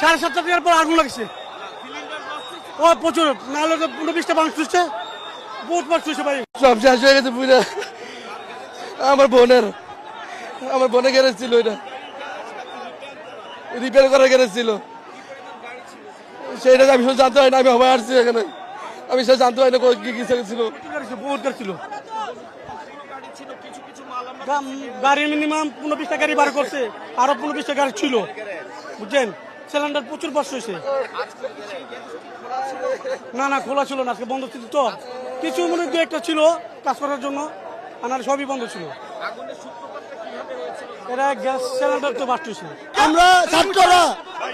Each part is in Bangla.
সাড়ে সাতটা দেওয়ার পর আগুন লাগছে। ও প্রচুর। না হলে পুরো বিষটা মানুষ সব শেষ হয়ে গেছে পুরা। আমার বোনের আমার বোনে গ্যারেজ ছিল এটা রিপেয়ার করার গ্যারেজ ছিল সেইটা আমি সব জানতে হয় না আমি হবাই আসছি এখানে। আমি সে জানতে হয় না কি কি ছিল ছিল, বহুত গাড়ি ছিল। গাড়ি মিনিমাম পনেরো বিশটা গাড়ি বার করছে। আরও পনেরো বিশটা গাড়ি ছিল। বুঝছেন? সিলিন্ডার প্রচুর বর্ষ হয়েছে। না না খোলা ছিল না আজকে বন্ধ ছিল তো। কিছু মনে দু একটা ছিল কাজ করার জন্য আনার সবই বন্ধ ছিল। এরা গ্যাস সিলিন্ডার তো বাস্ট ছিল। আমরা ছাত্ররা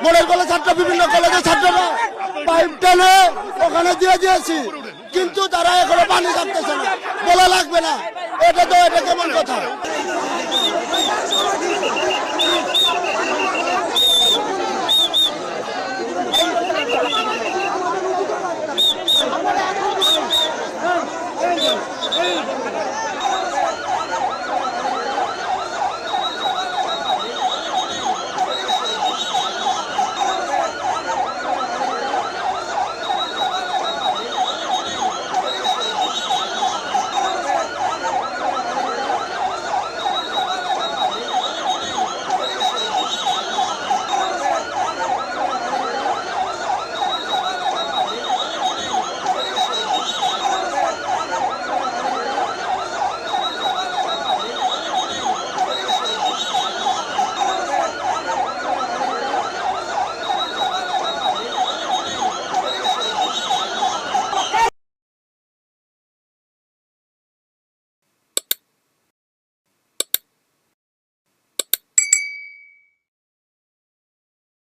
মনের কলেজ ছাত্র বিভিন্ন কলেজের ছাত্ররা পাইপ টেনে ওখানে দিয়ে দিয়েছি। কিন্তু তারা এখনও পানি থাকতেছে না। বলা লাগবে না। এটা তো এটা কেমন কথা?